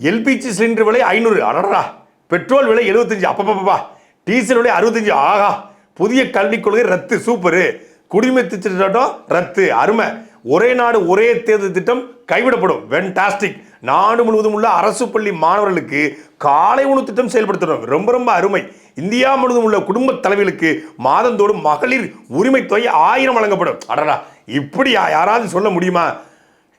LPG cylinder விலை ஐநூறு. அடடா. பெட்ரோல் விலை எழுபத்தஞ்சு அப்பப்பப்பா. டீசல் விலை அறுபத்தஞ்சு. ஆகா புதிய கல்விக் கொள்கை ரத்து. சூப்பரு. குடிமை திட்டம் ரத்து. அருமை. ஒரே நாடு ஒரே தேர்தல் திட்டம் கைவிடப்படும். வென்டாஸ்டிக் நாடு முழுவதும் உள்ள அரசு பள்ளி மாணவர்களுக்கு காலை உணவு திட்டம் செயல்படுத்தணும். ரொம்ப ரொம்ப அருமை. இந்தியா முழுவதும் உள்ள குடும்ப தலைவர்களுக்கு மாதந்தோறும் மகளிர் உரிமை தொகை ஆயிரம் வழங்கப்படும். அடடா. இப்படியா? யாராவது சொல்ல முடியுமா?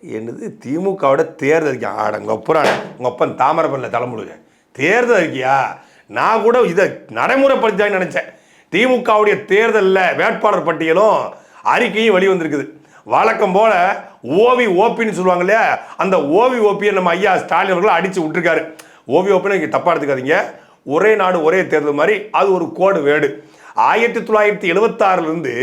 என்னது? திமுகவோட தேர்தல் அறிக்கை ஆடங்க ஒப்புறான உங்கள் அப்பன் தாமரப்பண்ணில் தலைமுழுக தேர்தல் அறிக்கையா? நான் கூட இதை நடைமுறைப்படுத்தான்னு நினச்சேன். திமுகவுடைய தேர்தலில் வேட்பாளர் பட்டியலும் அறிக்கையும் வெளிவந்திருக்குது. வழக்கம் போல் ஓவி ஓபின்னு சொல்லுவாங்க இல்லையா? அந்த ஓவி ஓபியை நம்ம ஐயா ஸ்டாலின் அவர்கள் அடித்து விட்டுருக்காரு. ஓவி ஓபின்னு இங்கே தப்பாக எடுத்துக்காதீங்க. ஒரே நாடு ஒரே தேர்தல் மாதிரி அது ஒரு கோடு வேடு. ஆயிரத்தி தொள்ளாயிரத்தி எழுபத்தாறுலேருந்து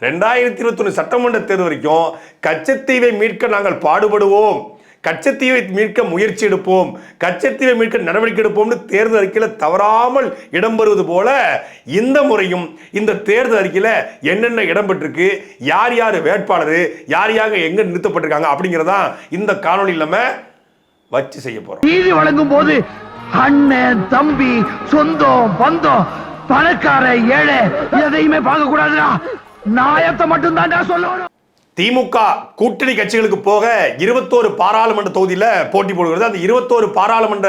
ரெண்டாயிரத்தி இருபத்தொன்று சட்டமன்ற தேர்தல் வரைக்கும் கச்சத்தீவை மீட்க நாங்கள் பாடுபடுவோம். கச்சத்தீவை மீட்க முயற்சி எடுப்போம். கச்சத்தீவை மீட்க நடவடிக்கை எடுப்போம்னு தேர்தல் அறிக்கையில் தவறாமல் இடம்பெறுவது போல இந்த முறையும் இந்த தேர்தல் அறிக்கையில் என்னென்ன இடம்பெற்றிருக்கு யார் யார் வேட்பாளர் யார் யார் எங்கே நிறுத்தப்பட்டிருக்காங்க அப்படிங்கிறதான் இந்த காணொலி நம்ம வச்சு செய்ய போகிறோம் நீதி வழங்கும் போது அண்ணன் தம்பி சொந்தம் பந்தம் பணக்கார ஏழை எதையுமே பார்க்க கூடாதுடா நாயத்தை மட்டும் தான்டா சொல்லணும். திமுக கூட்டணி கட்சிகளுக்கு போக இருபத்தோரு பாராளுமன்ற தொகுதியில் போட்டி போடுகிறது. அந்த இருபத்தோரு பாராளுமன்ற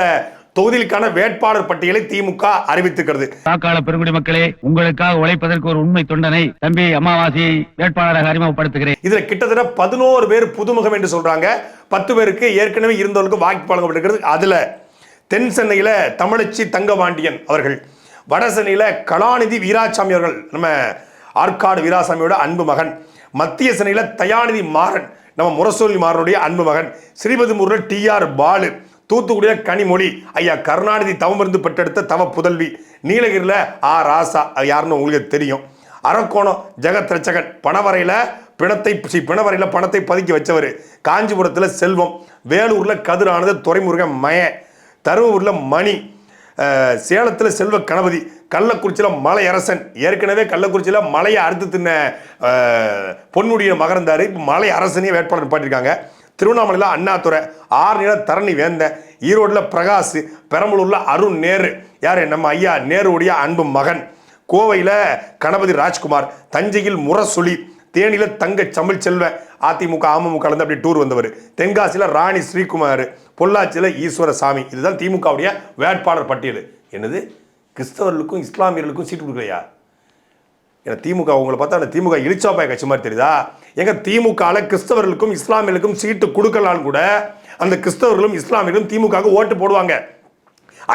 தொகுதிகளுக்கான வேட்பாளர் பட்டியலை திமுக அறிவித்திருக்கிறது வாக்காள பெருங்குடி மக்களே உங்களுக்காக உழைப்பதற்கு ஒரு உண்மை தொண்டனை தம்பி அமாவாசையை வேட்பாளராக அறிமுகப்படுத்துகிறேன். இதுல கிட்டத்தட்ட பதினோரு பேர் புதுமுகம் என்று சொல்றாங்க. பத்து பேருக்கு ஏற்கனவே இருந்தவர்களுக்கு வாய்ப்பு வழங்கப்பட்டிருக்கிறது. அதுல தென் சென்னையில தமிழச்சி தங்கபாண்டியன் அவர்கள். வட கலாநிதி வீராசாமி அவர்கள் நம்ம ஆற்காடு வீராசாமியோட அன்பு மகன். மத்திய சென்னையில தயாநிதி மாறன் நம்ம முரசொலி மாறனுடைய அன்பு மகன். ஸ்ரீபதிமுருல டி ஆர் பாலு தூத்துக்குடியில் கனிமொழி ஐயா கருணாநிதி தவமிருந்து பெற்றெடுத்த தவ புதல்வி. நீலகிரியில் ஆ ராசா யாருன்னு உங்களுக்கு தெரியும். அரக்கோணம் ஜெகத் ரச்சகன் பணவரையில் பிணத்தை ஸ்ரீ பிணவரையில் பணத்தை பதுக்கி வச்சவர். காஞ்சிபுரத்தில் செல்வம். வேலூரில் கதிரானது துறைமுருகன் மய. தருமபுரியில் மணி. சேலத்தில் செல்வ கணபதி கள்ளக்குறிச்சியில் மலை அரசன் ஏற்கனவே கள்ளக்குறிச்சியில் மலையை அறுத்து தின்ன அஹ், பொன்முடிய மகர்ந்தார் இப்போ மலை அரசனையே வேட்பாளர் பாட்டிருக்காங்க திருவண்ணாமலையில் அண்ணாதுரை ஆறுநில தரணி வேந்தன் ஈரோட்டில் பிரகாஷ் பெரம்பலூரில் அருண் நேரு. யார் நம்ம ஐயா நேருடைய அன்பு மகன். கோவையில் கணபதி ராஜ்குமார் தஞ்சையில் முரசொலி தேனியில் தங்க தமிழ் செல்வ அதிமுக அமமுக கலந்து அப்படி டூர் வந்தவர். தென்காசியில் ராணி ஸ்ரீகுமார் பொள்ளாச்சியில் ஈஸ்வரசாமி. இதுதான் திமுகவுடைய வேட்பாளர் பட்டியல். என்னது? கிறிஸ்தவர்களுக்கும் இஸ்லாமியர்களுக்கும் சீட்டு கொடுக்கலையா? ஏன்னா திமுக உங்களை பார்த்தா அந்த திமுக இழிச்சாப்பாய் கட்சி மாதிரி தெரியுதா? எங்கள் திமுகவில் கிறிஸ்தவர்களுக்கும் இஸ்லாமியர்களுக்கும் சீட்டு கொடுக்கலான்னு கூட அந்த கிறிஸ்தவர்களும் இஸ்லாமியர்களும் திமுகவுக்கு ஓட்டு போடுவாங்க.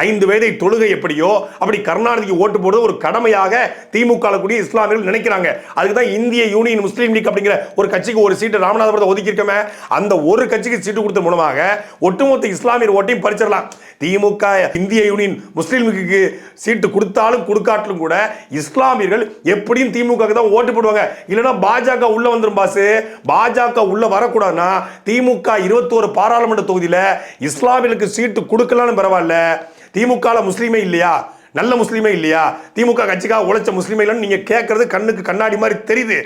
ஐந்து வயதை தொழுகை எப்படியோ அப்படி கருணாநிதிக்கு ஓட்டு போடுறது ஒரு கடமையாக திமுக கூடிய இஸ்லாமியர்கள் நினைக்கிறாங்க. அதுக்கு தான் இந்திய யூனியன் முஸ்லீம் லீக் அப்படிங்கிற ஒரு கட்சிக்கு ஒரு சீட்டு ராமநாதபுரத்தை ஒதுக்கியிருக்கோமே அந்த ஒரு கட்சிக்கு சீட்டு கொடுத்த மூலமாக ஒட்டுமொத்த இஸ்லாமியர் ஓட்டையும் பறிச்சிடலாம். திமுக இந்திய யூனியன் முஸ்லீம் லீக்குக்கு சீட்டு கொடுத்தாலும் கொடுக்காட்டிலும் கூட இஸ்லாமியர்கள் எப்படியும் திமுக தான் ஓட்டு போடுவாங்க. இல்லைன்னா பாஜக உள்ள வந்துடும் பாசு. பாஜக உள்ள வரக்கூடாதுன்னா திமுக இருபத்தோரு பாராளுமன்ற தொகுதியில் இஸ்லாமியர்களுக்கு சீட்டு கொடுக்கலான்னு பரவாயில்ல. திமுக ல முஸ்லீமே இல்லையா? நல்ல முஸ்லீமே இல்லையா? திமுக கட்சிக்காக உழைச்ச முஸ்லீமே இல்லைன்னு நீங்க கேட்கறது கண்ணுக்கு கண்ணாடி மாதிரி தெரியுது.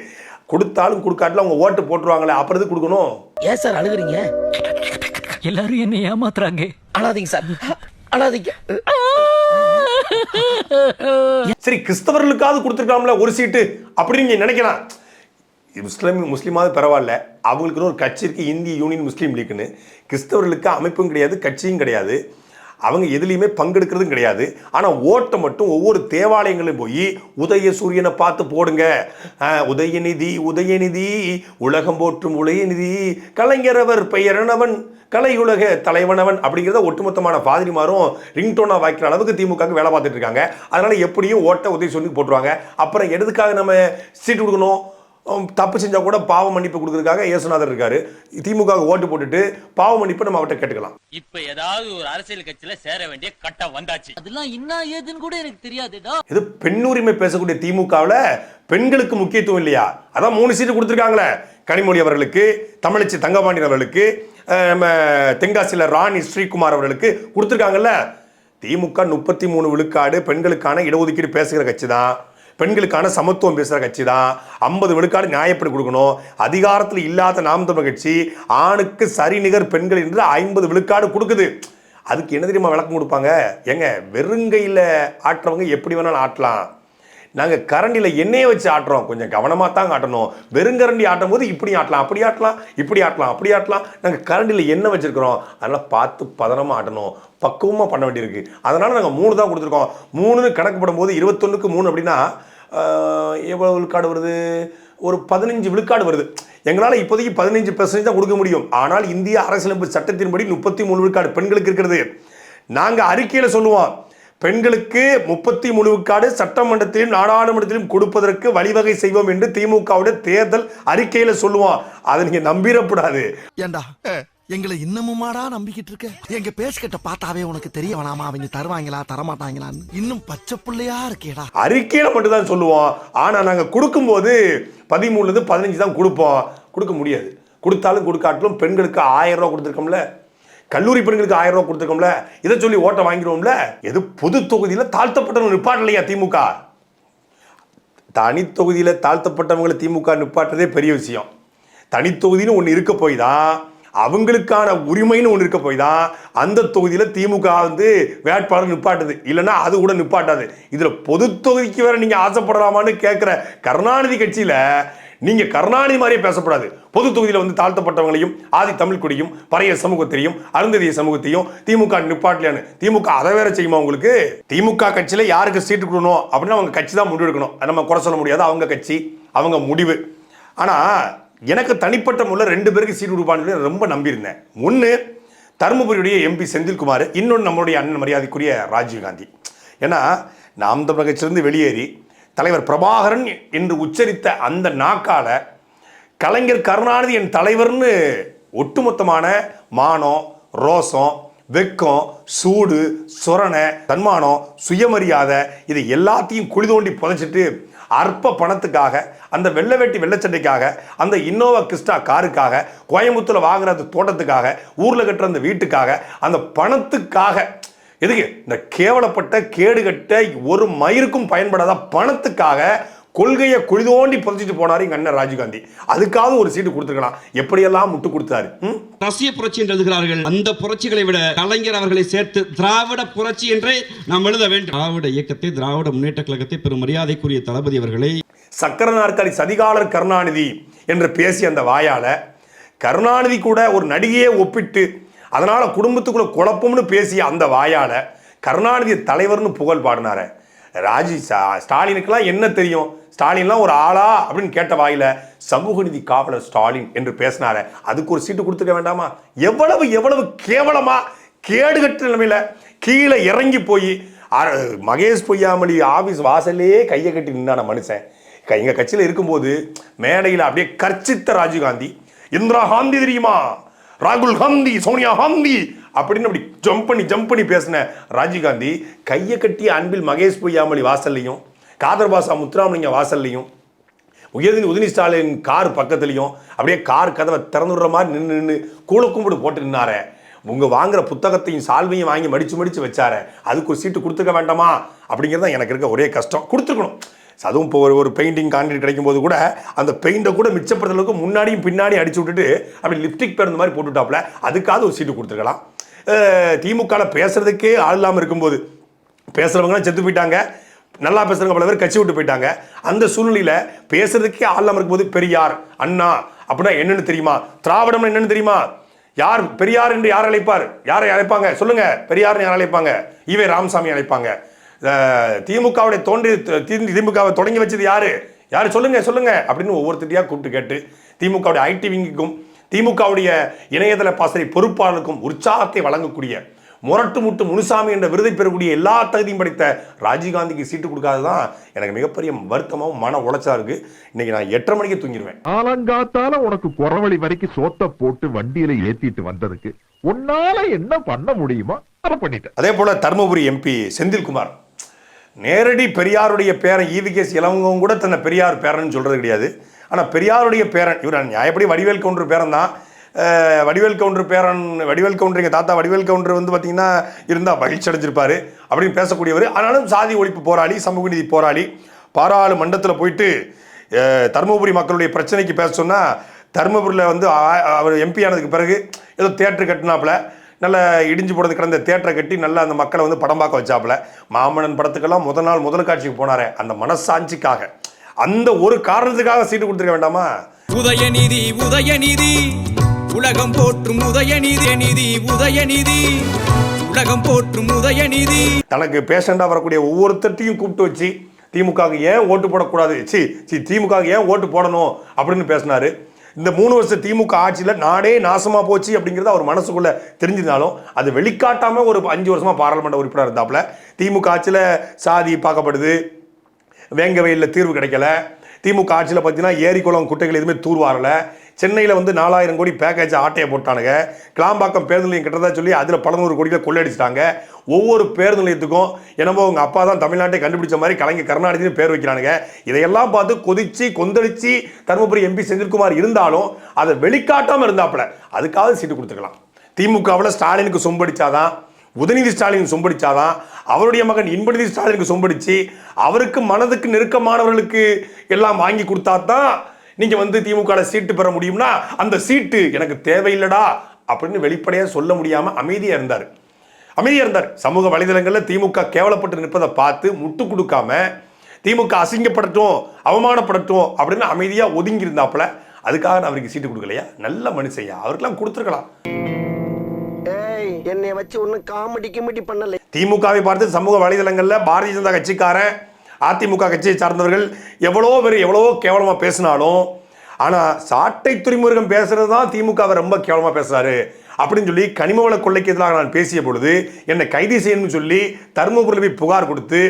கொடுத்தாலும் கொடுக்காட்டிலும் அவங்க ஓட்டு போட்டுருவாங்களே அப்புறம் எதுக்கு கொடுக்கணும்? ஏன் சார் அழுகுறீங்க? எல்லாரும் என்ன ஏமாத்துறாங்க. அழாதீங்க சார். அழாதீங்க. சரி கிறிஸ்தவர்களுக்காவது கொடுத்துருக்காங்களே ஒரு சீட்டு. அப்படின்னு நீங்க நினைக்கலாம். முஸ்லீம் முஸ்லீமாவது பரவாயில்ல. அவங்களுக்குன்னு ஒரு கட்சி இருக்கு இந்திய யூனியன் முஸ்லீம் லீக்னு. கிறிஸ்தவர்களுக்கு அமைப்பும் கிடையாது கட்சியும் கிடையாது. அவங்க எதுலேயுமே பங்கெடுக்கிறதும் கிடையாது. ஆனால் ஓட்டை மட்டும் ஒவ்வொரு தேவாலயங்களையும் போய் உதய சூரியனை பார்த்து போடுங்க. உதயநிதி உதயநிதி உலகம் போற்றும் உதயநிதி கலைஞரவர் பெயரனவன் கலையுலக தலைவனவன் அப்படிங்கிறத ஒட்டுமொத்தமான பாதிரிமாரும் ரிங்டோனா வாய்க்கிற அளவுக்கு திமுக வேலை பார்த்துட்டு இருக்காங்க. அதனால் எப்படியும் ஓட்ட உதவி சொல்லி போட்டுருவாங்க. அப்புறம் எதுக்காக நம்ம சீட்டு கொடுக்கணும்? தப்பு செஞ்சா கூட பாவ மன்னிப்பு கொடுக்கறதுக்காக இயேசுநாதர் இருக்காரு. திமுக ஓட்டு போட்டுட்டு பாவ மன்னிப்பு நம்ம அவர்கிட்ட கேட்டுக்கலாம். இப்ப ஏதாவது ஒரு அரசியல் கட்சியில சேர வேண்டிய கட்டம் வந்தாச்சு. அதெல்லாம் என்ன ஏதுன்னு கூட எனக்கு தெரியாதுடா இது பெண்ணுரிமை பேசக்கூடிய திமுகவில் பெண்களுக்கு முக்கியத்துவம் இல்லையா? அதான் மூணு சீட்டு கொடுத்துருக்காங்களே. கனிமொழி அவர்களுக்கு தமிழச்சி தங்கபாண்டியன் அவர்களுக்கு நம்ம தென்காசியில் ராணி ஸ்ரீகுமார் அவர்களுக்கு கொடுத்துருக்காங்கல்ல. திமுக முப்பத்தி மூணு விழுக்காடு பெண்களுக்கான இடஒதுக்கீடு பேசுகிற கட்சி தான் பெண்களுக்கான சமத்துவம் பேசுகிற கட்சி தான் ஐம்பது விழுக்காடு நியாயப்படி கொடுக்கணும். அதிகாரத்தில் இல்லாத நாம் தமிழ் கட்சி ஆணுக்கு சரிநிகர் பெண்கள் என்று ஐம்பது விழுக்காடு கொடுக்குது. அதுக்கு என்ன தெரியுமா விளக்கம் கொடுப்பாங்க? ஏங்க வெறுங்கையில் ஆட்டுறவங்க எப்படி வேணாலும் ஆட்டலாம். நாங்கள் கரண்டியில் எண்ணெயை வச்சு ஆட்டுறோம். கொஞ்சம் கவனமாக தான் ஆட்டணும். வெறுங்கரண்டி ஆட்டும் போது இப்படி ஆட்டலாம் அப்படி ஆட்டலாம் இப்படி ஆட்டலாம் அப்படி ஆட்டலாம். நாங்கள் கரண்டியில் எண்ணெய் வச்சுருக்கிறோம். அதனால் பார்த்து பதனமாக ஆட்டணும். பக்குவமாக பண்ண வேண்டியிருக்கு. அதனால் நாங்கள் மூணு தான் கொடுத்துருக்கோம். மூணுன்னு கணக்கு போடும்போது இருபத்தொன்றுக்கு மூணு அப்படின்னா எவ்வளோ விழுக்காடு வருது? ஒரு பதினஞ்சு விழுக்காடு வருது. எங்களால் இப்போதைக்கு பதினஞ்சு பெர்சன்டேஜ் தான் கொடுக்க முடியும். ஆனால் இந்திய அரசியலமைப்பு சட்டத்தின்படி முப்பத்தி மூணு விழுக்காடு பெண்களுக்கு இருக்கிறது. நாங்கள் அறிக்கையில் சொல்லுவோம். பெண்களுக்கு முப்பத்தி மூணு விழுக்காடு சட்டமன்றத்திலும் நாடாளுமன்றத்திலும் கொடுப்பதற்கு வழிவகை செய்வோம் என்று திமுகவுடைய தேர்தல் அறிக்கையில் சொல்லுவோம் அதை நீங்கள் நம்பிடக்கூடாது. ஏண்டா? எங்களை இன்னமுமாடா நம்பிக்கிட்டு இருக்க? எங்க பேசிக்கிட்ட பார்த்தாவே உனக்கு தெரிய வேணாமா? அவங்க தருவாங்களா தரமாட்டாங்களான்னு? இன்னும் பச்சை புள்ளையா இருக்கேடா. அறிக்கையில் மட்டும்தான் சொல்லுவோம் ஆனால் நாங்கள் கொடுக்கும்போது பதிமூணுலேருந்து பதினஞ்சு தான் கொடுப்போம். கொடுக்க முடியாது. கொடுத்தாலும் கொடுக்காட்டிலும் பெண்களுக்கு ஆயிரம் ரூபா கொடுத்துருக்கோம்ல. கல்லூரி பெண்களுக்கு ஆயிரம் ரூபா கொடுத்துருக்கோம்ல இதை சொல்லி ஓட்டை வாங்கிடுவோம்ல. எது பொது தொகுதியில் தாழ்த்தப்பட்டவங்க நிப்பாட்டலையா திமுக? தனி தொகுதியில் தாழ்த்தப்பட்டவங்களை திமுக நிப்பாட்டுறதே பெரிய விஷயம். தனி தொகுதின்னு ஒன்று இருக்க போய் தான் அவங்களுக்கான உரிமைன்னு ஒன்று இருக்க போய் தான் அந்த தொகுதியில் திமுக வந்து வேட்பாளர் நிப்பாட்டுது. இல்லைன்னா அது கூட நிப்பாட்டாது. இதில் பொது தொகுதிக்கு வேற நீங்கள் ஆசைப்படலாமான்னு கேட்குற கருணாநிதி கட்சியில் நீங்கள் கருணாநிதி மாதிரியே பேசப்படாது. பொது தொகுதியில் வந்து தாழ்த்தப்பட்டவங்களையும் ஆதி தமிழ் குடியும் பழைய சமூகத்தையும் அருந்ததிய சமூகத்தையும் திமுக நிப்பாட்டலையான்னு. திமுக அதை வேற செய்யுமா உங்களுக்கு? திமுக கட்சியில் யாருக்கு சீட்டு கொடுக்கணும் அப்படின்னா அவங்க கட்சி தான் முடிவெடுக்கணும் நம்ம குறை சொல்ல முடியாது. அவங்க கட்சி அவங்க முடிவு. ஆனால் எனக்கு தனிப்பட்ட முறையில் ரெண்டு பேருக்கு சீட்டு கொடுப்பான்னு ரொம்ப நம்பியிருந்தேன். ஒன்று தருமபுரியுடைய எம்பி செந்தில்குமார் இன்னொன்று நம்மளுடைய அண்ணன் மரியாதைக்குரிய ராஜீவ்காந்தி. ஏன்னா நாம் தமிழக கட்சியிலேருந்து வெளியேறி தலைவர் பிரபாகரன் என்று உச்சரித்த அந்த நாக்கால கலைஞர் கருணாநிதி என் தலைவர்னு ஒட்டுமொத்தமான மானம் ரோசம் வெக்கம் சூடு சொரணை தன்மானம் சுயமரியாதை இது எல்லாத்தையும் குழி தோண்டி புதைச்சிட்டு அற்ப பணத்துக்காக அந்த வெள்ளை வெட்டி வெள்ளச்சண்டைக்காக அந்த இன்னோவா கிறிஸ்டா காருக்காக கோயம்புத்தூரில் வாங்குற அந்த தோட்டத்துக்காக ஊரில் கட்டுற அந்த வீட்டுக்காக அந்த பணத்துக்காக எதுக்கு? இந்த கேவலப்பட்ட கேடுகட்ட ஒரு மயிருக்கும் பயன்படாத பணத்துக்காக கொள்கையை குழி தோண்டி புதைச்சிட்டு போனார் எங்க அண்ணன் ராஜீவ்காந்தி. அதுக்காவது ஒரு சீட்டு கொடுத்துருக்கலாம். எப்படியெல்லாம் முட்டு கொடுத்தாரு? ரசிய புரட்சி என்று எழுதுகிறார்கள். அந்த புரட்சிகளை விட கலைஞர் அவர்களை சேர்த்து திராவிட புரட்சி என்றே நாம் எழுத வேண்டும். திராவிட இயக்கத்தை திராவிட முன்னேற்ற கழகத்தை பெரும் மரியாதைக்குரிய தளபதி அவர்களை சக்கர நாற்காலி சதிகாலர் கருணாநிதி என்று பேசிய அந்த வாயால கருணாநிதி கூட ஒரு நடிகையே ஒப்பிட்டு அதனால் குடும்பத்துக்குள்ளே குழப்பம்னு பேசிய அந்த வாயால் கருணாநிதி தலைவர்னு புகழ் பாடினார். ராஜி ஸ்டா- ஸ்டாலினுக்கெல்லாம் என்ன தெரியும்? ஸ்டாலின்லாம் ஒரு ஆளா? அப்படின்னு கேட்ட வாயில் சமூக நீதி காவலர் ஸ்டாலின் என்று பேசினார. அதுக்கு ஒரு சீட்டு கொடுத்துக்க வேண்டாமா? எவ்வளவு எவ்வளவு கேவலமா கேடுகட்ட நிலைமையில் கீழே இறங்கி போய் மகேஷ் பொய்யாமலி ஆபீஸ் வாசல்லே கையை கட்டி நின்னான மனுஷன். எங்கள் கட்சியில் இருக்கும்போது மேடையில் அப்படியே கர்ச்சித்த ராஜீவ்காந்தி இந்திரா காந்தி தெரியுமா? ராகுல் காந்தி சோனியா காந்தி அப்படின்னு அப்படி ஜம்ப் பண்ணி ஜம்ப் பண்ணி பேசின ராஜீவ்காந்தி கையை கட்டிய அன்பில் மகேஷ் பொய்யாமலி வாசல்லையும் காதர் பாசா முத்துராமலிங்க வாசல்லையும் உயர்தின் உதினி ஸ்டாலின் கார் பக்கத்துலையும் அப்படியே கார் கதவை திறந்து விடுற மாதிரி நின்று நின்று கூழ கும்பிடு போட்டு நின்னாரே. உங்கள் வாங்குற புத்தகத்தையும் சால்வையும் வாங்கி மடித்து மடித்து வச்சாரே. அதுக்கு ஒரு சீட்டு கொடுத்துக்க வேண்டாமா? அப்படிங்கிறது தான் எனக்கு இருக்க ஒரே கஷ்டம். கொடுத்துருக்கணும். அதுவும் இப்போ ஒரு ஒரு பெயிண்டிங் கான்கிரீட் கிடைக்கும் போது கூட அந்த பெயிண்டை கூட மிச்சப்படுறதுக்கு முன்னாடியும் பின்னாடியும் அடிச்சு விட்டுட்டு அப்படி லிப்டிக் பேர் இந்த மாதிரி போட்டுவிட்டாப்புல அதுக்காவது ஒரு சீட்டு கொடுத்துருக்கலாம். திமுகவில் பேசுறதுக்கே ஆள் இல்லாமல் இருக்கும்போது பேசுகிறவங்களாம் செத்து போயிட்டாங்க. நல்லா பேசுகிறவங்க பல பேர் கட்சி விட்டு போயிட்டாங்க. அந்த சூழ்நிலையில் பேசுறதுக்கே ஆள் இல்லாமல் இருக்கும்போது பெரியார் அண்ணா அப்படின்னா என்னென்னு தெரியுமா? திராவிடம்னு என்னென்னு தெரியுமா? யார் பெரியார் என்று யார் அழைப்பார்? யாரை அழைப்பாங்க? சொல்லுங்க பெரியார்னு யார் அழைப்பாங்க? ஈவே ராமசாமி அழைப்பாங்க. திமுகவுடைய தோன்றி திமுகவை தொடங்கி வச்சது யாரு? யாரு? சொல்லுங்க சொல்லுங்க. அப்படின்னு ஒவ்வொருத்தரையா கூப்பிட்டு கேட்டு திமுகவுடைய ஐடி விங்குக்கும் திமுகவுடைய இணையதள பாசறை பொறுப்பாளருக்கும் உற்சாகத்தை வழங்கக்கூடிய முரட்டு முட்டு முனுசாமி என்ற விருதை பெறக்கூடிய எல்லா தகுதியும் படைத்த ராஜீவ்காந்திக்கு சீட்டு கொடுக்காததான் எனக்கு மிகப்பெரிய வருத்தமாகவும் மன உளைச்சலா இருக்கு. இன்னைக்கு நான் எட்டரை மணிக்கு தூங்கிடுவேன் ஆலங்காத்தால உனக்கு குறவழி வரைக்கும் சோத்த போட்டு வண்டியில ஏத்திட்டு வந்ததுக்கு உன்னால என்ன பண்ண முடியுமோ அதை பண்ணிட்ட அதே போல தருமபுரி எம்பி செந்தில்குமார் நேரடி பெரியாருடைய பேரன் ஈவிகேஸ் இளவங்கவும் கூட தன்னை பெரியார் பேரன் சொல்கிறது கிடையாது. ஆனால் பெரியாருடைய பேரன் இவர் நியாயப்படி வடிவேல் கவுண்டர் பேரன் தான்? வடிவேல் கவுண்டர் பேரன் வடிவேல் கவுண்டர் எங்கள் தாத்தா வடிவேல் கவுண்டர் வந்து பார்த்தீங்கன்னா இருந்தால் மகிழ்ச்சி அடைஞ்சிருப்பாரு அப்படின்னு பேசக்கூடியவர். ஆனாலும் சாதி ஒழிப்பு போராளி சமூக நீதி போராளி பாராளுமன்றத்தில் போயிட்டு தருமபுரி மக்களுடைய பிரச்சனைக்கு பேச சொன்னால் தருமபுரியில் வந்து அவர் எம்பி ஆனதுக்கு பிறகு ஏதோ தேட்டர் கட்டினாப்புல. நல்ல இடிஞ்சு போடுறது கிடந்த தேட்டரை கட்டி நல்லா அந்த மக்களை வந்து படம் பார்க்க வச்சாப்புல. மாமன்னன் படத்துக்கெல்லாம் முதல் நாள் முதல் காட்சிக்கு போனாரே அந்த மனசாட்சிக்காக. அந்த ஒரு காரணத்துக்காக சீட்டு கொடுத்துருக்க வேண்டாமா? உதயநிதி உதயநிதி உலகம் போற்றும் உதயநிதி நிதி உதயநிதி உலகம் போற்றும் உதயநிதி தனக்கு பேஷண்டாக வரக்கூடிய ஒவ்வொருத்தர்ட்டையும் கூப்பிட்டு வச்சு திமுகவுக்கு ஏன் ஓட்டு போடக்கூடாது? சி சி திமுகவுக்கு ஏன் ஓட்டு போடணும் அப்படின்னு பேசினாரு. இந்த மூணு வருஷம் திமுக ஆட்சியில் நாடே நாசமாக போச்சு அப்படிங்கிறது அவர் மனசுக்குள்ளே தெரிஞ்சிருந்தாலும் அது வெளிக்காட்டாமல் ஒரு அஞ்சு வருஷமாக பாராளுமன்ற உறுப்பினர் இருந்தாப்புல. திமுக ஆட்சியில் சாதி பார்க்கப்படுது வேங்க வயலில் தீர்வு கிடைக்கல. திமுக ஆட்சியில் பார்த்தீங்கன்னா ஏரி குளம் குட்டைகள் எதுவுமே தூர்வாரலை. சென்னையில் வந்து நாலாயிரம் கோடி பேக்கேஜ் ஆட்டையை போட்டானுங்க. கிளாம்பாக்கம் பேருந்து நிலையம் கிட்டதா சொல்லி அதில் பல நூறு கோடிகளை கொள்ளையடிச்சிட்டாங்க. ஒவ்வொரு பேருந்து நிலையத்துக்கும் என்னமோ உங்கள் அப்பா தான் தமிழ்நாட்டை கண்டுபிடிச்ச மாதிரி கலைஞர் கருணாநிதினு பேர் வைக்கிறானுங்க. இதையெல்லாம் பார்த்து கொதிச்சு கொந்தளிச்சு தருமபுரி எம்பி செந்தில்குமார் இருந்தாலும் அதை வெளிக்காட்டாமல் இருந்தாப்புல அதுக்காக சீட்டு கொடுத்துக்கலாம் திமுகவில் ஸ்டாலினுக்கு சொம்படிச்சாதான் உதயநிதி ஸ்டாலின் சொம்படிச்சாதான் அவருடைய மகன் இன்பநிதி ஸ்டாலினுக்கு சொம்படிச்சு அவருக்கு மனதுக்கு நெருக்கமானவர்களுக்கு எல்லாம் வாங்கி கொடுத்தா தான் நீங்க வந்து திமுக சீட்டு பெற முடியும்னா அந்த சீட்டு எனக்கு தேவையில்லடா அப்படின்னு வெளிப்படையாக சொல்ல முடியாம அமைதியா இருந்தார். அமைதியா இருந்தார். சமூக வலைதளங்களில் திமுக கேவலப்பட்டு நிற்பதை பார்த்து முட்டு கொடுக்காம திமுக அசிங்கப்படட்டும் அவமானப்படட்டும் அப்படின்னு அமைதியா ஒதுங்கி இருந்தாப்புல அதுக்காக நான் அவருக்கு சீட்டு கொடுக்கலையா? நல்ல மனுஷையா அவருக்கெல்லாம் கொடுத்துருக்கலாம். ஏய் என்னை வச்சு ஒன்னும் காமெடி கிமெடி பண்ணல. திமுகவை பார்த்து சமூக வலைதளங்களில் பாரதிய ஜனதா கட்சிக்காரன் அதிமுக கட்சியை சார்ந்தவர்கள் எவ்வளோ பேர் எவ்வளவோ கேவலமாக பேசினாலும் ஆனால் சாட்டை துறைமுருகம் பேசுறது தான் திமுகவை ரொம்ப கேவலமாக பேசுறாரு அப்படின்னு சொல்லி கனிமவள கொள்ளைக்கு எதிராக நான் பேசிய பொழுது என்னை கைது செய்யணும்னு சொல்லி தருமபுரியில் போய் புகார் கொடுத்து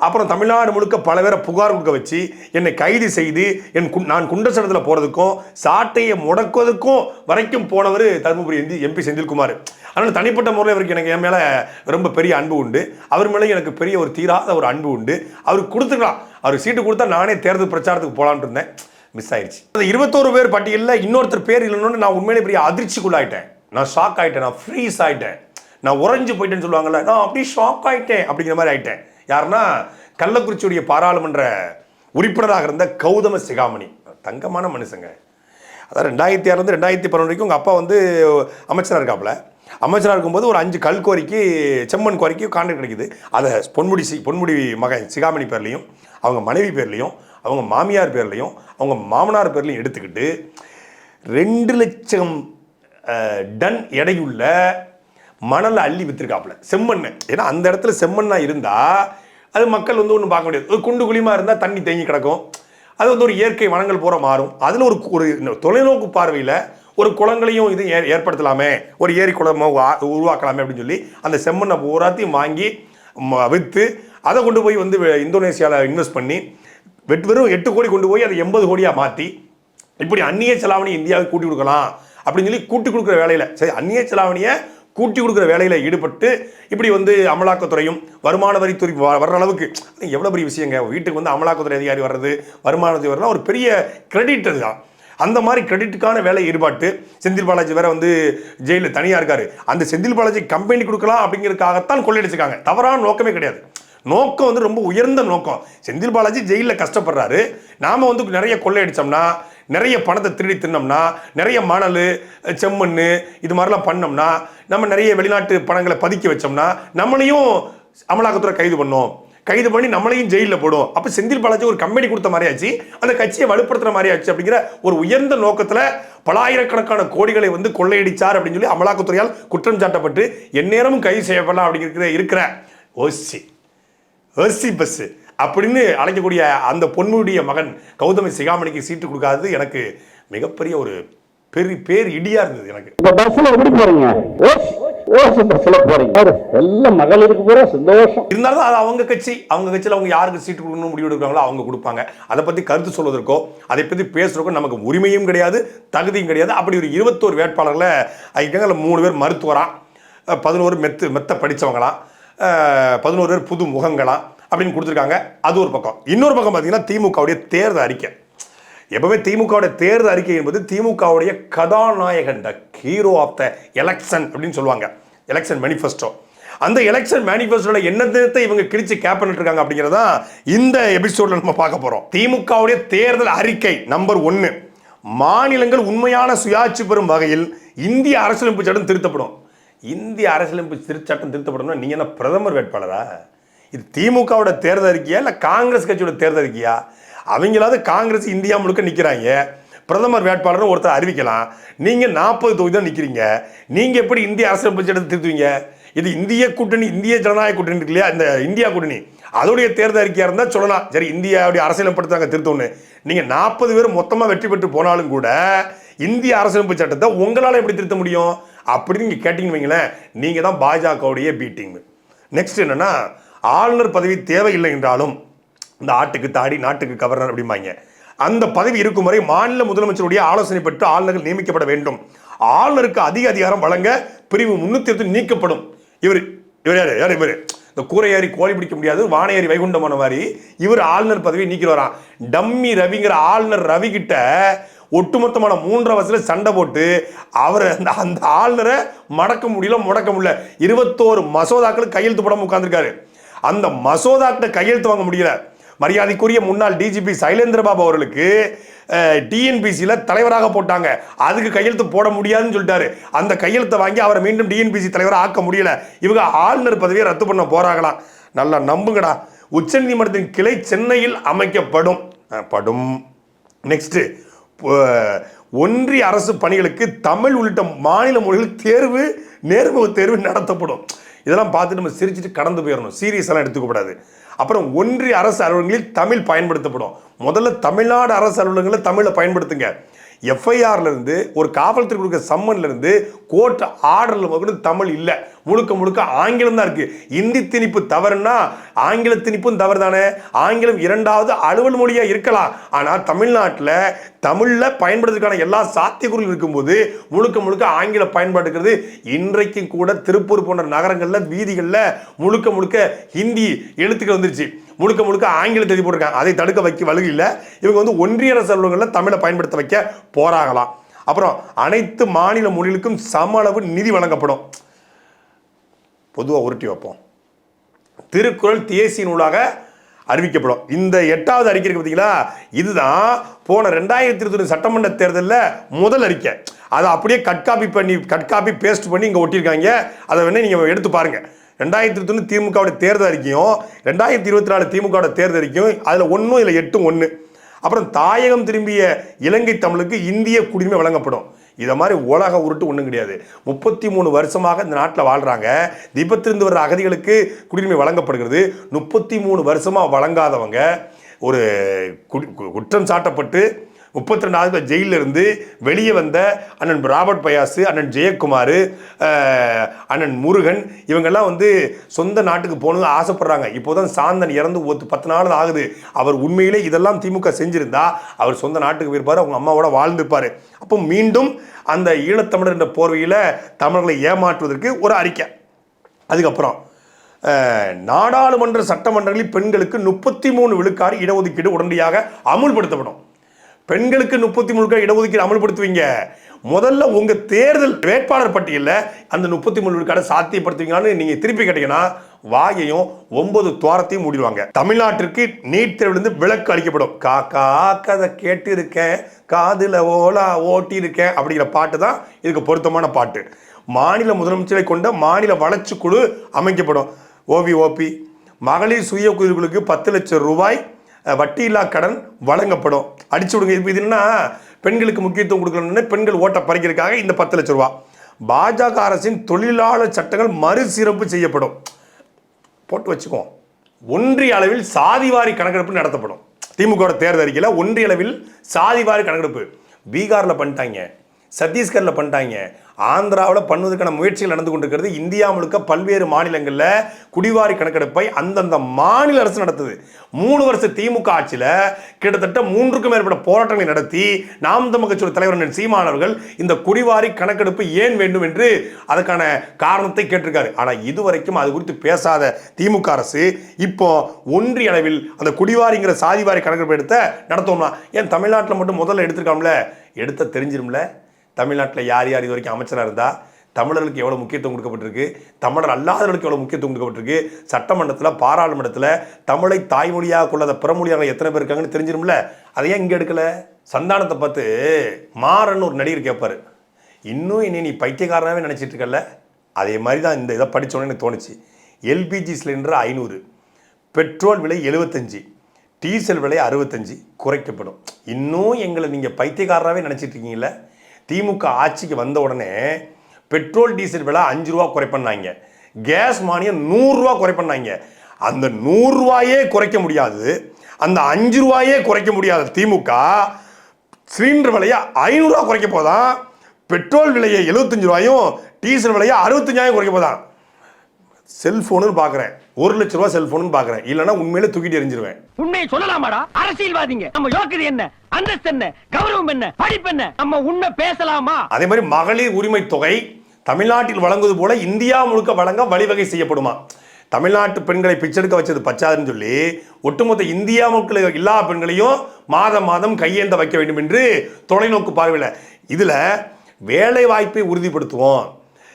அப்புறம் தமிழ்நாடு முழுக்க பல பேரை புகார் கொடுக்க வச்சு என்னை கைது செய்து என் கு- நான் குண்ட சடத்தில் போகிறதுக்கும் சாட்டையை முடக்குவதற்கும் வரைக்கும் போனவர் தருமபுரி எம்பி எம்பி செந்தில்குமார். அதனால் தனிப்பட்ட முறையில் அவருக்கு எனக்கு என் மேலே ரொம்ப பெரிய அன்பு உண்டு. அவர் மேலே எனக்கு பெரிய ஒரு தீராத ஒரு அன்பு உண்டு. அவர் கொடுத்துக்கலாம். அவர் சீட்டு கொடுத்தா நானே தேர்தல் பிரச்சாரத்துக்கு போகலான்ட்டு இருந்தேன். மிஸ் ஆயிடுச்சு அந்த இருபத்தோரு பேர் பட்டியலில் இன்னொருத்தர் பேர் இல்லைன்னு நான் உண்மையிலே பெரிய அதிர்ச்சிக்குள்ளாயிட்டேன். நான் ஷாக் ஆகிட்டேன் நான் ஃப்ரீஸ் ஆகிட்டேன் நான் உறைஞ்சு போயிட்டேன்னு சொல்லுவாங்கல்ல நான் அப்படியே ஷாக் ஆகிட்டேன் அப்படிங்கிற மாதிரி ஆகிட்டேன் யாருன்னா கள்ளக்குறிச்சியுடைய பாராளுமன்ற உறுப்பினராக இருந்த கௌதம சிகாமணி. தங்கமான மனுஷங்க. அதான் ரெண்டாயிரத்தி ஆறுலேருந்து ரெண்டாயிரத்தி பன்னெண்டு வரைக்கும் உங்கள் அப்பா வந்து அமைச்சராக இருக்காப்புல. அமைச்சராக இருக்கும்போது ஒரு அஞ்சு கல் கோரிக்கு செம்மண் கோரிக்கு கான்ட்ராக்ட் கிடைக்குது. அதை பொன்முடி சி பொன்முடி மகன் சிகாமணி பேர்லையும் அவங்க மனைவி பேர்லேயும் அவங்க மாமியார் பேர்லேயும் அவங்க மாமனார் பேர்லையும் எடுத்துக்கிட்டு ரெண்டு லட்சம் டன் எடையுள்ள மணலை அள்ளி விற்றுருக்காப்புல செம்மண் ஏன்னா அந்த இடத்துல செம்மண்ணாக இருந்தால் அது மக்கள் வந்து ஒன்றும் பார்க்க முடியாது. ஒரு குண்டு குழிமா இருந்தால் தண்ணி தேங்கி கிடக்கும். அது வந்து ஒரு இயற்கை வனங்கள் போற மாறும். அதில் ஒரு ஒரு தொலைநோக்கு பார்வையில் ஒரு குளங்களையும் இது ஏ- ஏற்படுத்தலாமே. ஒரு ஏரி குளமோ உருவாக்கலாமே அப்படின்னு சொல்லி அந்த செம்மண்ணை பூராத்தையும் வாங்கி ம- விற்று அதை கொண்டு போய் வந்து இந்தோனேஷியாவில் இந்தோனேசியாவில் இன்வெஸ்ட் பண்ணி வெட் வெறும் எட்டு கோடி கொண்டு போய் அதை எண்பது கோடியாக மாற்றி இப்படி அந்நிய செலாவணி இந்தியாவுக்கு கூட்டி கொடுக்கலாம் அப்படின்னு சொல்லி கூட்டி கொடுக்குற வேலையில். சரி அந்நிய செலாவணியை கூட்டி கொடுக்குற வேலையில் ஈடுபட்டு இப்படி வந்து அமலாக்கத்துறையும் வருமான வரித்துறை வ- வர்ற அளவுக்கு எவ்வளோ பெரிய விஷயங்க? வீட்டுக்கு வந்து அமலாக்கத்துறை அதிகாரி வர்றது வருமானத்துறை வரி ஒரு பெரிய கிரெடிட் அதுதான் அந்த மாதிரி கிரெடிட்டுக்கான வேலை ஈடுபாட்டு செந்தில் பாலாஜி வேற வந்து ஜெயிலில் தனியாக இருக்காரு. அந்த செந்தில் பாலாஜி கம்பெனி கொடுக்கலாம் அப்படிங்கிறதுக்காகத்தான் கொள்ளையடிச்சிருக்காங்க. தவறான நோக்கமே கிடையாது. நோக்கம் வந்து ரொம்ப உயர்ந்த நோக்கம். செந்தில் பாலாஜி ஜெயிலில் கஷ்டப்படுறாரு. நாம வந்து நிறைய கொள்ளையடித்தோம்னா நிறைய பணத்தை திருடி தின்னோம்னா நிறைய மணல் செம்மண் இது மாதிரிலாம் பண்ணோம்னா நம்ம நிறைய வெளிநாட்டு பணங்களை பதுக்கி வச்சோம்னா நம்மளையும் அமலாக்கத்துறை கைது பண்ணோம். கைது பண்ணி நம்மளையும் ஜெயிலில் போடும். அப்போ செந்தில் பாலாஜி ஒரு கம்பெனி கொடுத்த மாதிரி ஆச்சு அந்த கட்சியை வலுப்படுத்துற மாதிரி ஆச்சு அப்படிங்கிற ஒரு உயர்ந்த நோக்கத்தில் பலாயிரக்கணக்கான கோடிகளை வந்து கொள்ளையடிச்சார் அப்படின்னு சொல்லி அமலாக்கத்துறையால் குற்றம் சாட்டப்பட்டு எந்நேரமும் கைது செய்யப்படலாம் அப்படிங்கிற இருக்கிற ஓசி ஏசி பஸ் அப்படின்னு அழைக்கக்கூடிய அந்த பொன்முடிய மகன் கௌதமி சிகாமணிக்கு சீட்டு கொடுக்காதது எனக்கு மிகப்பெரிய ஒரு பெரிய பேர் இடியா இருந்தது எனக்கு. இந்த பஸ்ல எப்படி போறீங்க? ஓஸ் பஸ்ல போறீங்க. எல்லாம் மகளிருக்கு பூரா சந்தோஷம். இருந்தாலும் அது அவங்க கட்சி. அவங்க கட்சியில் அவங்க யாருக்கு சீட்டு கொடுக்கணும் முடிவு எடுக்கிறாங்களோ அவங்க கொடுப்பாங்க. அதை பற்றி கருத்து சொல்வதற்கோ அதை பற்றி பேசுறதுக்கோ நமக்கு உரிமையும் கிடையாது தகுதியும் கிடையாது. அப்படி ஒரு இருபத்தோரு வேட்பாளர்ல அதுக்காக மூணு பேர் மருத்துவராம் அஹ் பதினோரு மெத்து மெத்த படித்தவங்களாம் பதினோரு பேர் புது முகங்களா அப்படின்னு கொடுத்துருக்காங்க. அது ஒரு பக்கம். இன்னொரு பக்கம் பார்த்தீங்கன்னா திமுகவுடைய தேர்தல் அறிக்கை. எப்பவுமே திமுகவுடைய தேர்தல் அறிக்கை என்பது திமுகவுடைய கதாநாயகன் the hero of the election அப்படின்னு சொல்லுவாங்க. எலெக்ஷன் மேனிஃபெஸ்டோ அந்த எலெக்ஷன் மேனிஃபெஸ்டோல என்னத்தை இவங்க கிழிச்சு கேப் பண்ணிட்டு இருக்காங்க அப்படிங்கிறதா இந்த எபிசோட்ல நம்ம பார்க்க போறோம். திமுகவுடைய தேர்தல் அறிக்கை நம்பர் ஒன்னு. மாநிலங்கள் உண்மையான சுயாட்சி பெறும் வகையில் இந்திய அரசியலமைப்பு சட்டம் திருத்தப்படும். இந்திய அரசியலமைப்பு திருச்சட்டம் திருத்தப்படணும்னா நீங்கள் என்ன பிரதமர் வேட்பாளரா? இது திமுகவோட தேர்தல் அறிக்கையா இல்லை காங்கிரஸ் கட்சியோட தேர்தல் அறிக்கையா? அவங்களாவது காங்கிரஸ் இந்தியா முழுக்க நிற்கிறாங்க பிரதமர் வேட்பாளர்னு ஒருத்தர் அறிவிக்கலாம். நீங்கள் நாற்பது தொகுதி தான் நிற்கிறீங்க நீங்கள் எப்படி இந்திய அரசியலமைப்பு சட்டத்தை திருத்துவீங்க? இது இந்திய கூட்டணி இந்திய ஜனநாயக கூட்டணி இருக்கு இல்லையா இந்த இந்தியா கூட்டணி. அதோடைய தேர்தல் அறிக்கையாக இருந்தால் சொல்லலாம். சரி இந்தியாவுடைய அரசியலமைப்படுத்தாங்க திருத்தோன்னு நீங்கள் நாற்பது பேர் மொத்தமாக வெற்றி பெற்று போனாலும் கூட இந்திய அரசியலமைப்பு சட்டத்தை உங்களால் எப்படி திருத்த முடியும்? அப்படின்னு நீங்கள் கேட்டிங்கன்னு வைங்களேன் நீங்கள் தான் பாஜகவுடைய பீட்டிங் நெக்ஸ்ட் என்னென்னா ஆளுநர் பதவி தேவையில்லை என்றாலும் இந்த ஆட்டுக்கு தாடி நாட்டுக்கு கவர்னர் அப்படிம்பாங்க. அந்த பதவி இருக்கும் வரை மாநில முதலமைச்சருடைய ஆலோசனை பெற்று ஆளுநர்கள் நியமிக்கப்பட வேண்டும். ஆளுநருக்கு அதிக அதிகாரம் வழங்க பிரிவு முன்னூத்தி நீக்கப்படும். இவர் இவர் யாரு? யார் இவர்? இந்த கூரையாரி கோழி பிடிக்க முடியாது வானையாரி வைகுண்டமான மாதிரி இவர் ஆளுநர் பதவியை நீக்கிறவராம் டம்மி ரவிங்கிற ஆளுநர் ரவி கிட்ட ஒட்டுமொத்தமான மூன்றரை வருஷத்தில் சண்டை போட்டு அவர் அந்த அந்த ஆளுநரை மடக்க முடியல முடக்க முடியல. இருபத்தோரு மசோதாக்களுக்கு கையெழுத்து போடாமல் உட்காந்துருக்காரு அந்த மசோதாக்கிட்ட கையெழுத்து வாங்க முடியல. மரியாதைக்குரிய முன்னாள் டிஜிபி சைலேந்திர பாபு அவர்களுக்கு டிஎன்பிசியில் தலைவராக போட்டாங்க. அதுக்கு கையெழுத்து போட முடியாதுன்னு சொல்லிட்டாரு. அந்த கையெழுத்தை வாங்கி அவரை மீண்டும் டிஎன்பிசி தலைவராக ஆக்க முடியல. இவங்க ஆளுநர் பதவியை ரத்து பண்ண போறாங்களாம் நல்லா நம்புங்கடா. உச்சநீதிமன்றத்தின் கிளை சென்னையில் அமைக்கப்படும். படும். நெக்ஸ்ட்டு ஒன்றிய அரசு பணிகளுக்கு தமிழ் உள்ளிட்ட மாநில மொழிகள் தேர்வு நேர்முக தேர்வு நடத்தப்படும். இதெல்லாம் பார்த்துட்டு நம்ம சிரிச்சிட்டு கடந்து போயிடணும் சீரியஸ் எல்லாம் எடுத்துக்கூடாது அப்புறம் ஒன்றிய அரசு அலுவலகங்களில் தமிழ் பயன்படுத்தப்படும். முதல்ல தமிழ்நாடு அரசு அலுவலகங்களில் தமிழை பயன்படுத்துங்க. எஃப்ஐஆர்ல இருந்து ஒரு காவல்துறை கொடுக்க சம்மன்ல இருந்து கோர்ட் ஆர்டர்ல கூட தமிழ் இல்லை. முழுக்க முழுக்க ஆங்கிலம் தான் இருக்கு. இந்தி திணிப்பு தவறுனா ஆங்கில திணிப்பும் தவறு தானே ஆங்கிலம் இரண்டாவது அலுவல் மொழியா இருக்கலாம். ஆனா தமிழ்நாட்டில் தமிழ்ல பயன்படுத்துறதுக்கான எல்லா சாத்தியக்கூறுகளும் இருக்கும்போது முழுக்க முழுக்க ஆங்கில பயன்பாடுக்கிறது இன்றைக்கும் கூட திருப்பூர் போன்ற நகரங்கள்ல வீதிகளில் முழுக்க முழுக்க ஹிந்தி எழுத்துக்கள் வந்துருச்சு. முழுக்க முழுக்க ஆங்கிலத்தை எழுதி போட்டிருக்காங்க. அதை தடுக்க வைக்க வழி இல்லை. இவங்க வந்து ஒன்றிய அரசு அலுவலகங்களில் தமிழை பயன்படுத்த வைக்க போராகலாம் அப்புறம் அனைத்து மாநில மொழிகளுக்கும் சம அளவு நிதி வழங்கப்படும். பொதுவாக உருட்டி வைப்போம். திருக்குறள் தேசிய நூலாக அறிவிக்கப்படும். இந்த எட்டாவது அறிக்கை இருக்கு பார்த்தீங்களா இதுதான் போன ரெண்டாயிரத்தி இருபத்தி சட்டமன்ற தேர்தலில் முதல் அறிக்கை. அதை அப்படியே கட்காப்பி பண்ணி கட்காப்பி பேஸ்ட் பண்ணி இங்கே ஒட்டியிருக்காங்க. அதை வேணால் நீங்கள் எடுத்து பாருங்கள் ரெண்டாயிரத்தி இருபத்தொன்று திமுகவுடைய தேர்தல் அறிக்கையும் ரெண்டாயிரத்தி இருபத்தி நாலு திமுகவோட தேர்தல் அறிக்கையும் அதில் ஒன்றும் இல்லை எட்டும் ஒன்று அப்புறம் தாயகம் திரும்பிய இலங்கை தமிழுக்கு இந்திய குடிமை வழங்கப்படும். இதை மாதிரி உலக உருட்டு ஒன்றும் கிடையாது. முப்பத்தி மூணு வருஷமாக இந்த நாட்டில் வாழ்கிறாங்க திபத்திலிருந்து வர்ற அகதிகளுக்கு குடியுரிமை வழங்கப்படுகிறது. முப்பத்தி மூணு வருஷமாக வழங்காதவங்க ஒரு கு- குற்றம் சாட்டப்பட்டு முப்பத்தி ரெண்டாவது ஜெயிலில் இருந்து வெளியே வந்த அண்ணன் ராபர்ட் பயாசு அண்ணன் ஜெயக்குமார் அண்ணன் முருகன் இவங்கெல்லாம் வந்து சொந்த நாட்டுக்கு போகணும்னு ஆசைப்படுறாங்க. இப்போதான் சாந்தன் இறந்து ஒத்து பத்து நாள் ஆகுது. அவர் உண்மையிலே இதெல்லாம் திமுக செஞ்சுருந்தா அவர் சொந்த நாட்டுக்கு போயிருப்பார் அவங்க அம்மாவோட வாழ்ந்துருப்பார் அப்போ மீண்டும் அந்த ஈழத்தமிழர் என்ற போர்வையில் தமிழர்களை ஏமாற்றுவதற்கு ஒரு அறிக்கை. அதுக்கப்புறம் நாடாளுமன்ற சட்டமன்றங்களில் பெண்களுக்கு முப்பத்தி மூணு விழுக்காடு இடஒதுக்கீடு உடனடியாக அமுல்படுத்தப்படும். பெண்களுக்கு முப்பத்தி மூணு விழுக்காடு இடஒதுக்கீடு அமல்படுத்துவீங்க. முதல்ல உங்க தேர்தல் வேட்பாளர் பட்டியலில் அந்த முப்பத்தி மூணு விழுக்காடை சாத்தியப்படுத்துவீங்களான்னு நீங்க திருப்பி கேட்டீங்கன்னா வாயையும் ஒன்பது துவாரத்தையும் மூடிடுவாங்க. தமிழ்நாட்டிற்கு நீட் தேர்விலிருந்து விலக்கு அளிக்கப்படும். காக்கா கதை கேட்டு இருக்கேன் காதுல ஓலா ஓட்டி இருக்கேன் அப்படிங்கிற பாட்டு தான் இதுக்கு பொருத்தமான பாட்டு. மாநில முதலமைச்சரை கொண்ட மாநில வளர்ச்சி குழு அமைக்கப்படும். ஓவி ஓபி மகளிர் சுய குழுக்களுக்கு பத்து லட்சம் ரூபாய் வட்டி வட்டியில்லா கடன் வழங்கப்படும். அடிச்சு விடுங்க இப்போ இதுன்னா என்னன்னா பெண்களுக்கு முக்கியத்துவம் கொடுக்கணும்னு பெண்கள் ஓட்டை பறிக்கிறதுக்காக இந்த பத்து லட்ச ரூபா. பாஜக அரசின் தொழிலாளர் சட்டங்கள் மறுசீரமைப்பு செய்யப்படும். போட்டு வச்சுக்குவோம் ஒன்றிய அளவில் சாதிவாரி கணக்கெடுப்பு நடத்தப்படும். திமுக தேர்தல் அறிக்கையில் ஒன்றிய அளவில் சாதிவாரி கணக்கெடுப்பு. பீகாரில் பண்ணிட்டாங்க. சத்தீஸ்கரில் பண்ணிட்டாங்க. ஆந்திராவில் பண்ணுவதற்கான முயற்சிகள் நடந்து கொண்டிருக்கிறது. இந்தியா முழுக்க பல்வேறு மாநிலங்களில் குடிவாரி கணக்கெடுப்பை அந்தந்த மாநில அரசு நடத்துது. மூணு வருஷ திமுக ஆட்சியில் கிட்டத்தட்ட மூன்றுக்கும் மேற்பட்ட போராட்டங்களை நடத்தி நாம் தமிழ் கட்சியோட தலைவர் சீமான் அவர்கள் இந்த குடிவாரி கணக்கெடுப்பு ஏன் வேண்டும் என்று அதற்கான காரணத்தை கேட்டிருக்காரு. ஆனால் இதுவரைக்கும் அது குறித்து பேசாத திமுக அரசு இப்போ ஒன்றிய அளவில் அந்த குடிவாரிங்கிற சாதிவாரி கணக்கெடுப்பு எடுத்த நடத்தோம்னா ஏன் தமிழ்நாட்டில் மட்டும் முதல்ல எடுத்திருக்காம்ல? எடுத்த தெரிஞ்சிரும்ல? தமிழ்நாட்டில் யார் யார் இது வரைக்கும் அமைச்சராக இருந்தால் தமிழர்களுக்கு எவ்வளோ முக்கியத்துவம் கொடுக்கப்பட்டிருக்கு தமிழர் அல்லாதவர்களுக்கு எவ்வளோ முக்கியத்துவம் கொடுக்கப்பட்டிருக்கு சட்டமன்றத்தில் பாராளுமன்றத்தில் தமிழை தாய்மொழியாக கொள்ளாத பிறமொழியாக எத்தனை பேர் இருக்காங்கன்னு தெரிஞ்சிரும்ல? அதை ஏன் இங்கே எடுக்கல? சந்தானத்தை பார்த்து மாறன்னு ஒரு நடிகர் கேட்பாரு இன்னும் என்னை நீ பைத்தியக்காரனாகவே நினச்சிட்டு இருக்கல்ல? அதே மாதிரி தான் இந்த இதை படித்தோன்னே எனக்கு தோணுச்சு. எல்பிஜி சிலிண்டர் ஐநூறு பெட்ரோல் விலை எழுபத்தஞ்சி டீசல் விலை அறுபத்தஞ்சி குறைக்கப்படும். இன்னும் எங்களை நீங்கள் பைத்தியக்காரராகவே நினச்சிட்டு இருக்கீங்களே திமுக ஆட்சிக்கு வந்த உடனே பெட்ரோல் டீசல் விலை அஞ்சு ரூபா குறைப்பண்ணாங்க கேஸ் மானியம் நூறுரூவா குறைப்பண்ணாங்க அந்த நூறுரூவாயே குறைக்க முடியாது. அந்த அஞ்சு ரூபாயே குறைக்க முடியாத திமுக சிலிண்டர் விலையை ஐநூறுரூவா குறைக்க போதான். பெட்ரோல் விலையை எழுபத்தஞ்சு ரூபாயும் டீசல் விலையை அறுபத்தஞ்சாயிரம் குறைக்க போதான். செல்ஃபோனுன்னு பார்க்குறேன் ஒரு லட்ச ரூபா செல்ஃபோனுன்னு பார்க்குறேன் இல்லைன்னா உண்மையிலே தூக்கிட்டு எரிஞ்சிருவேன். உண்மையை சொல்லலாமாடா? அரசியல்வாதிங்க. நம்ம யோக்கியது என்ன? அந்தஸ்து என்ன? கௌரவம் என்ன? படிப்பு என்ன? நம்ம உண்மை பேசலாமா? அதே மாதிரி மகளிர் உரிமை தொகை தமிழ்நாட்டில் வழங்குவது போல இந்தியா முழுக்க வழங்க வழிவகை செய்யப்படுமா? தமிழ்நாட்டு பெண்களை பிச்செடுக்க வச்சது பச்சாதுன்னு சொல்லி ஒட்டுமொத்த இந்தியா முழுக்க எல்லா பெண்களையும் மாதம் மாதம் கையேந்த வைக்க வேண்டும் என்று தொலைநோக்கு பார்வையில். இதில் வேலை வாய்ப்பை உறுதிப்படுத்துவோம்.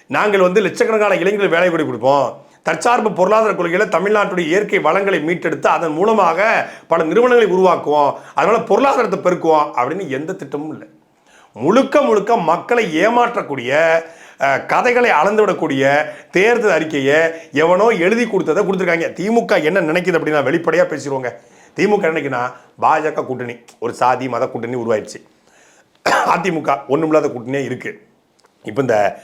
நாங்கள் வந்து லட்சக்கணக்கான இளைஞர்கள் வேலை வாய்ப்பு கொடுப்போம். தற்சார்பு பொருளாதார கொள்கையில் தமிழ்நாட்டுடைய இயற்கை வளங்களை மீட்டெடுத்து அதன் மூலமாக பல நிறுவனங்களை உருவாக்குவோம். அதனால் பொருளாதாரத்தை பெருக்குவோம் அப்படின்னு எந்த திட்டமும் இல்லை. முழுக்க முழுக்க மக்களை ஏமாற்றக்கூடிய கதைகளை அளந்துவிடக்கூடிய தேர்தல் அறிக்கையை எவனோ எழுதி கொடுத்ததை கொடுத்துருக்காங்க. திமுக என்ன நினைக்குது அப்படின்னா வெளிப்படையாக பேசிடுவோங்க. திமுக நினைக்குன்னா பாஜக கூட்டணி ஒரு சாதி மத கூட்டணி உருவாயிடுச்சு. அதிமுக ஒன்றுமில்லாத கூட்டணியே இருக்குது இப்போ இந்த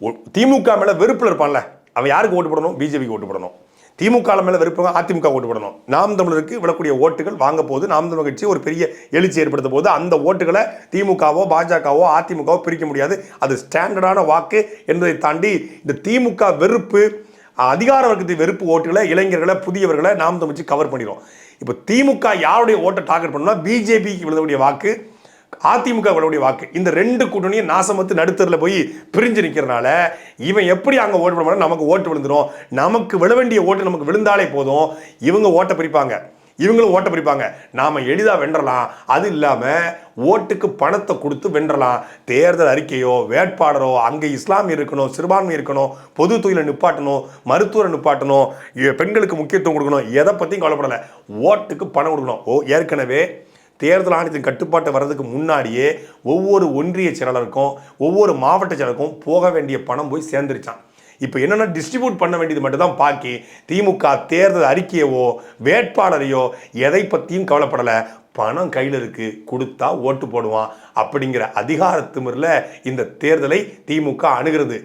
ஒ- திமுக மேலே வெறுப்பில் இருப்பான்ல. அவன் யாருக்கு ஓட்டு போடணும்? பிஜேபிக்கு ஓட்டு போடணும். திமுக மேலே வெறுப்பு அதிமுக ஓட்டு போடணும். நாம் தமிழருக்கு விழக்கூடிய ஓட்டுகள் வாங்க போது நாம் தமிழர் கட்சி ஒரு பெரிய எழுச்சி ஏற்படுத்த போது அந்த ஓட்டுகளை திமுகவோ பாஜகவோ அதிமுகவோ பிரிக்க முடியாது. அது ஸ்டாண்டர்டான வாக்கு என்பதை தாண்டி இந்த திமுக வெறுப்பு அதிகார வர்க்கத்தை வெறுப்பு ஓட்டுகளை இளைஞர்களை புதியவர்களை நாம் தமிழ்ச்சி கவர் பண்ணிடும் இப்போ திமுக யாருடைய ஓட்டை டார்கெட் பண்ணணும்னா பிஜேபிக்கு விழுந்தக்கூடிய வாக்கு அதிமுக வாக்கு. இந்த ரெண்டு கூட்டணியும் நாசமத்து நடுத்தரில் போய் பிரிஞ்சு நிற்கிறனால இவன் எப்படி அங்கே ஓட்டு போட நமக்கு ஓட்டு விழுந்துரும். நமக்கு விழ வேண்டிய ஓட்டு நமக்கு விழுந்தாலே போதும். இவங்க ஓட்டை பிரிப்பாங்க. இவங்களும் ஓட்டை பிரிப்பாங்க. நாம் எளிதாக வென்றலாம். அது இல்லாமல் ஓட்டுக்கு பணத்தை கொடுத்து வென்றலாம். தேர்தல் அறிக்கையோ வேட்பாளரோ அங்கே இஸ்லாமிய இருக்கணும் சிறுபான்மை இருக்கணும் பொது தொழிலை நிப்பாட்டணும் மருத்துவரை நிப்பாட்டணும் பெண்களுக்கு முக்கியத்துவம் கொடுக்கணும். எதை பற்றியும் கவலைப்படலை. ஓட்டுக்கு பணம் கொடுக்கணும். ஓ ஏற்கனவே தேர்தல் ஆணையத்தின் கட்டுப்பாட்டு வர்றதுக்கு முன்னாடியே ஒவ்வொரு ஒன்றிய செயலாளருக்கும் ஒவ்வொரு மாவட்ட செயலருக்கும் போக வேண்டிய பணம் போய் சேர்ந்துருச்சான் இப்போ என்னென்ன டிஸ்ட்ரிபியூட் பண்ண வேண்டியது மட்டும்தான் பாக்கி. திமுக தேர்தல் அறிக்கையவோ வேட்பாளரையோ எதை பற்றியும் கவலைப்படலை. பணம் கையில் இருக்குது கொடுத்தா ஓட்டு போடுவான் அப்படிங்கிற அதிகார திமிரில் இந்த தேர்தலை திமுக அணுகிறது.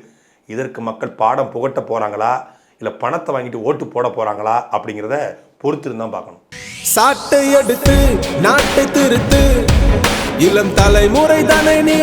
இதற்கு மக்கள் பாடம் புகட்ட போகிறாங்களா இல்லை பணத்தை வாங்கிட்டு ஓட்டு போட போகிறாங்களா அப்படிங்கிறத பொறுத்திருந்தான் பார்க்கணும். சாட்டை எடுத்து நாட்டை திருத்து. இளம் தலைமுறை தானே நீ